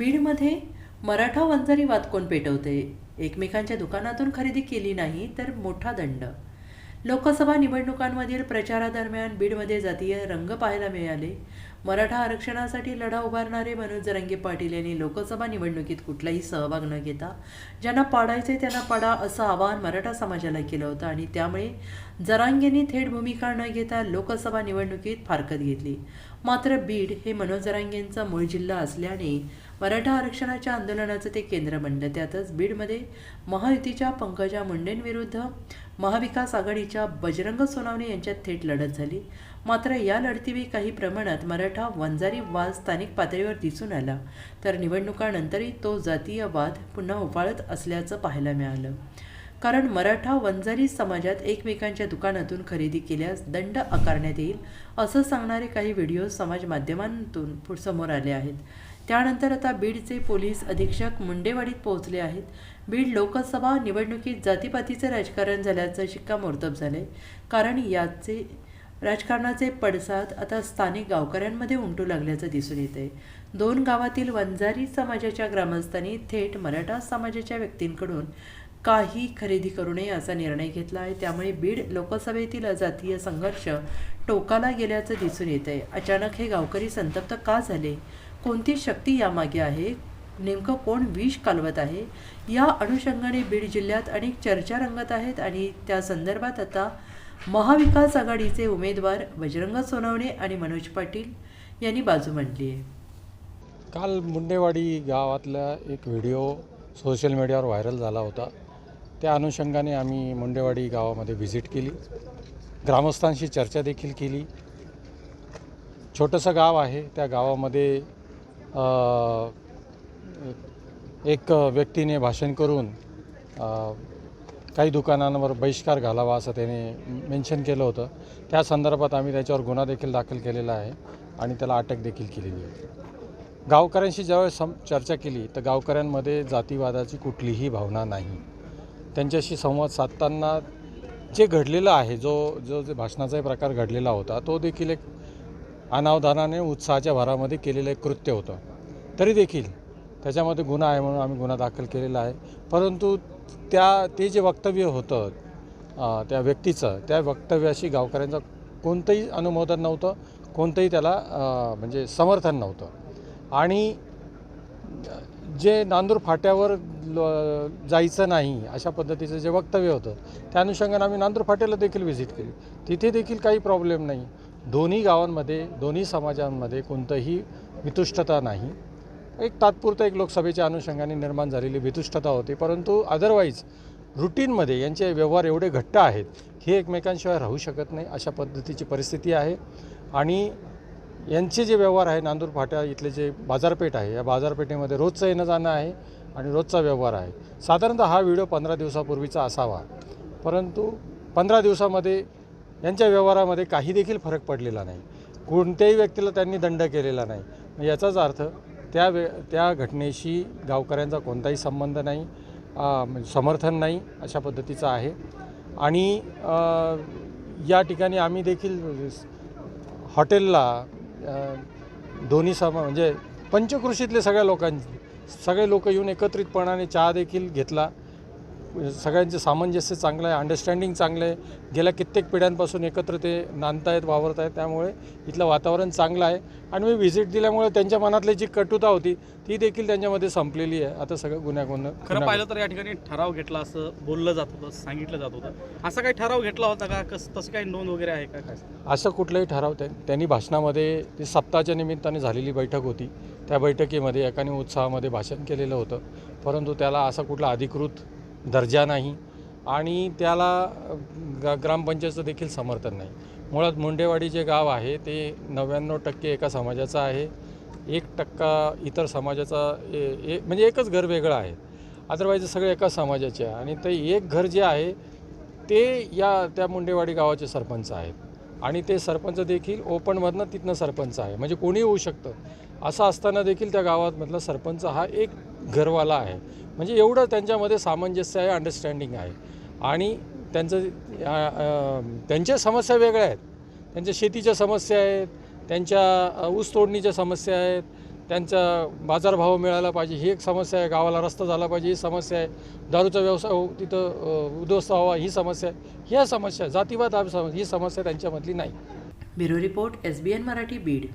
बीडमध्ये मराठा वंजारी वाद कोण पेटवते? एकमेकांच्या दुकानातून खरेदी केली नाही तर मोठा दंड. लोकसभा निवडणुकांमधील प्रचारादरम्यान बीडमध्ये जातीय रंग पाहायला मिळाले. मराठा आरक्षणासाठी लढा उभारणारे मनोज जरांगे पाटील यांनी लोकसभा निवडणुकीत कुठलाही सहभाग न घेता ज्यांना पाडायचे त्यांना पाडा असं आवाहन मराठा समाजाला केलं होतं आणि त्यामुळे जरांगेंनी थेट भूमिका न घेता लोकसभा निवडणुकीत फारकत घेतली. मात्र बीड हे मनोज जरांगेंचा मूळ जिल्हा असल्याने मराठा आरक्षणाच्या आंदोलनाचं ते केंद्र बनलं. त्यातच बीडमध्ये महायुतीच्या पंकजा मुंडेंविरुद्ध महाविकास आघाडीच्या बजरंग सोनावणे यांच्यात थेट लढत झाली. मात्र या लढतीवेळी काही प्रमाणात मराठा वंजारी वाद स्थानिक पातळीवर दिसून आला. तर निवडणुकानंतरही तो जातीय वाद पुन्हा उफाळत असल्याचं पाहायला मिळालं. कारण मराठा वंजारी समाजात एकमेकांच्या दुकानातून खरेदी केल्यास दंड आकारण्यात येईल असं सांगणारे काही व्हिडिओ समाज माध्यमांतून पु- समोर आले आहेत. त्यानंतर आता बीडचे पोलीस अधीक्षक मुंडेवाडीत पोहोचले आहेत. बीड लोकसभा निवडणुकीत जातीपातीचे राजकारण झाल्याचं शिक्कामोर्तब झाले कारण याचे राजकारणाचे पडसाद आता स्थानिक गावकऱ्यांमध्ये उमटू लागल्याचं दिसून येते आहे दोन गावातील वंजारी समाजाच्या ग्रामस्थांनी थेट मराठा समाजाच्या व्यक्तींकडून काही खरेदी करू नये असा निर्णय घेतला आहे. त्यामुळे बीड लोकसभेतील जातीय संघर्ष टोकाला गेल्याचं दिसून येत आहे अचानक हे गावकरी संतप्त का झाले? कोणती शक्ती यामागे आहे? नेमकं कोण विष कालवत आहे? या अनुषंगाने बीड जिल्ह्यात अनेक चर्चा रंगत आहेत आणि त्या संदर्भात आता महाविकास आघाडीचे उमेदवार बजरंग सोनवणे आणि मनोज पाटील यांनी बाजू मांडली आहे. काल मुंडेवाडी गावातला एक व्हिडिओ सोशल मीडियावर व्हायरल झाला होता. त्या अनुषंगाने आम्ही मुंडेवाडी गावामध्ये व्हिजिट केली. ग्रामस्थांशी चर्चा देखील केली. छोटंसं गाव आहे. त्या गावामध्ये एक व्यक्तीने भाषण करून काही दुकानांवर बहिष्कार घालावा असं त्याने मेन्शन केलं होतं. त्या संदर्भात आम्ही त्याच्यावर गुन्हा देखील दाखल केलेला आहे आणि त्याला अटक देखील केलेली आहे. गावकऱ्यांशी ज्यावेळेस सम चर्चा केली तर गावकऱ्यांमध्ये जातीवादाची कुठलीही भावना नाही. त्यांच्याशी संवाद साधताना जे घडलेलं आहे जो जो जे भाषणाचाही प्रकार घडलेला होता तो देखील एक अनावधानाने उत्साहाच्या भरामध्ये केलेलं एक कृत्य होतं. तरी देखील त्याच्यामध्ये गुन्हा आहे म्हणून आम्ही गुन्हा दाखल केलेला आहे. परंतु त्या ते जे वक्तव्य होतं त्या व्यक्तीचं त्या वक्तव्याशी गावकऱ्यांचं कोणतंही अनुमोदन नव्हतं कोणतंही त्याला म्हणजे समर्थन नव्हतं. आणि जे नांदूर फाट्यावर ल- जायचं नाही अशा पद्धतीचं जे वक्तव्य होतं त्या अनुषंगाने आम्ही नांदूर फाट्याला देखील व्हिजिट केली. तिथे देखील काही प्रॉब्लेम नाही. दोन्ही गावांमध्ये दोन्ही समाजांमध्ये कोणतंही वितुष्टता नाही. एक तात्पुरतं एक लोकसभेच्या अनुषंगाने निर्माण झालेली वितुष्टता होती परंतु अदरवाईज रुटीनमध्ये यांचे व्यवहार एवढे घट्ट आहेत हे एकमेकांशिवाय राहू शकत नाही अशा पद्धतीची परिस्थिती आहे. आणि यांचे जे व्यवहार आहे नांदूर फाट्या इथले जे बाजारपेठ आहे या बाजारपेठेमध्ये रोजचं येणं जाणं आहे आणि रोजचा व्यवहार आहे. साधारणतः हा व्हिडिओ पंधरा दिवसापूर्वीचा असावा. परंतु पंधरा दिवसामध्ये यांच्या व्यवहारामध्ये काही देखील फरक पडलेला नाही. कोणत्याही व्यक्तीला त्यांनी दंड केलेला नाही. याचाच अर्थ त्या वे त्या घटनेशी गावकऱ्यांचा कोणताही संबंध नाही म्हणजे समर्थन नाही अशा पद्धतीचं आहे. आणि या ठिकाणी आम्ही देखील हॉटेलला दोन्ही समा म्हणजे पंचकृषीतले सगळ्या लोकां सगळे लोक येऊन एकत्रितपणाने चहा देखील घेतला. सगळ्यांचे सामंजस्य चांगलं आहे अंडरस्टँडिंग चांगलं आहे. गेल्या कित्येक पिढ्यांपासून एकत्र ते नांदतायत वावरत आहेत त्यामुळे इथलं वातावरण चांगलं आहे. आणि मी व्हिजिट दिल्यामुळे त्यांच्या मनातली जी कटुता होती ती देखील त्यांच्यामध्ये संपलेली आहे. आता सगळं गुन्हा गुन्हा खरं पाहिलं तर या ठिकाणी ठराव घेतला असं बोललं जात होतं सांगितलं जात होतं. असा काही ठराव घेतला होता का? कसं तसं काही नोंद वगैरे आहे का? काय? असं कुठलंही ठराव त्या त्यांनी भाषणामध्ये ते सप्ताहाच्या निमित्ताने झालेली बैठक होती. त्या बैठकीमध्ये एकाने उत्साहामध्ये भाषण केलेलं होतं. परंतु त्याला असा कुठला अधिकृत दर्जा नाही आणि त्याला ग ग्रामपंचायतचं देखील समर्थन नाही. मुळात मुंडेवाडी जे गाव आहे ते नव्याण्णव टक्के एका समाजाचं आहे. एक टक्का इतर समाजाचा ए- ए म्हणजे एकच घर वेगळं आहे. अदरवाईज सगळे एकाच समाजाचे आहे. आणि ते एक घर जे आहे ते या त्या मुंडेवाडी गावाचे सरपंच आहेत. आणि ते सरपंच देखील ओपनमधनं तिथनं सरपंच आहे. म्हणजे कोणी होऊ शकतं. असं असताना देखील त्या गावामधला सरपंच हा एक घरवाला आहे. म्हणजे एवढं त्यांच्यामध्ये सामंजस्य आहे अंडरस्टँडिंग आहे. आणि त्यांचं त्यांच्या समस्या वेगळ्या आहेत. त्यांच्या शेतीच्या समस्या आहेत त्यांच्या ऊस तोडणीच्या समस्या आहेत त्यांचा बाजारभाव मिळाला पाहिजे ही एक समस्या आहे गावाला रस्ता झाला पाहिजे ही समस्या आहे. दारूचा व्यवसाय हो- तिथं उद्ध्वस्त व्हावा ही समस्या आहे. ह्या समस्या जातीवाद ही समस्या त्यांच्यामधली नाही. Bureau report S B N Marathi Beed.